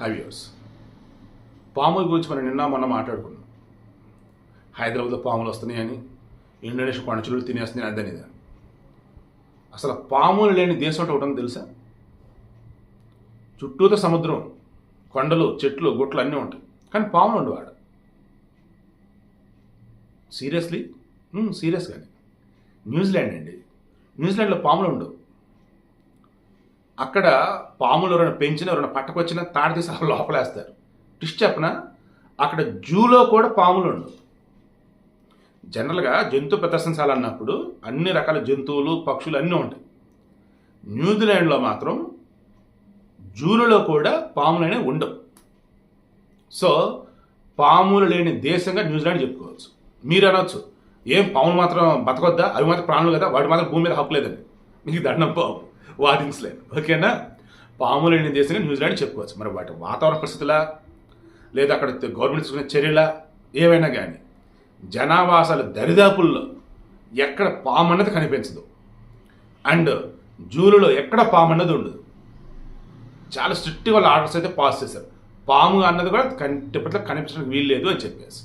హవ్యూస్. పాముల గురించి మనం నిన్న మొన్న మాట్లాడుకున్నాం. హైదరాబాద్లో పాములు వస్తున్నాయని ఇండోనేషియా కొండచులు తినేస్తున్నాయి అదని ఇదని అసలు పాములు లేని దేశం ఒకటి ఉంటుందో తెలుసా? చుట్టూతో సముద్రం కొండలు చెట్లు గుట్లు అన్నీ ఉంటాయి. కానీ పాములు ఉండేవాడు సీరియస్లీ? సీరియస్గానే న్యూజిలాండ్ అండి. న్యూజిలాండ్లో పాములు ఉండవు. అక్కడ పాములు ఎవరైనా పెంచిన ఎవరైనా పట్టకొచ్చిన తాడితీసి అలా లోపలేస్తారు. టిస్ట్ చెప్పన? అక్కడ జూలో కూడా పాములు ఉండవు. జనరల్గా జంతు ప్రదర్శనశాల అన్నప్పుడు అన్ని రకాల జంతువులు పక్షులు అన్నీ ఉంటాయి. న్యూజిలాండ్లో మాత్రం జూలలో కూడా పాములు అనేవి ఉండవు. సో పాములు లేని దేశంగా న్యూజిలాండ్ చెప్పుకోవచ్చు. మీరు అనొచ్చు ఏం పాములు మాత్రం బతకొద్దా? అవి మాత్రం ప్రాణులు కదా? వాటి మాత్రం భూమి మీద హక్కు లేదండి. మీకు దండం పాము వాదించలేదు ఓకేనా? పాములు లేని దేశంగా న్యూజిలాండ్ చెప్పుకోవచ్చు మరి వాటి వాతావరణ పరిస్థితుల? లేదా అక్కడ గవర్నమెంట్ తీసుకునే చర్యల? ఏవైనా కానీ జనావాసాలు దరిదాపుల్లో ఎక్కడ పాము అన్నది కనిపించదు. అండ్ జూలులో ఎక్కడ పాము అన్నది ఉండదు. చాలా స్ట్రిక్ట్ వాళ్ళ ఆర్డర్స్ అయితే పాస్ చేశారు. పాము అన్నది కూడా కంటి పట్ల కనిపించడానికి వీలు లేదు అని చెప్పేసి.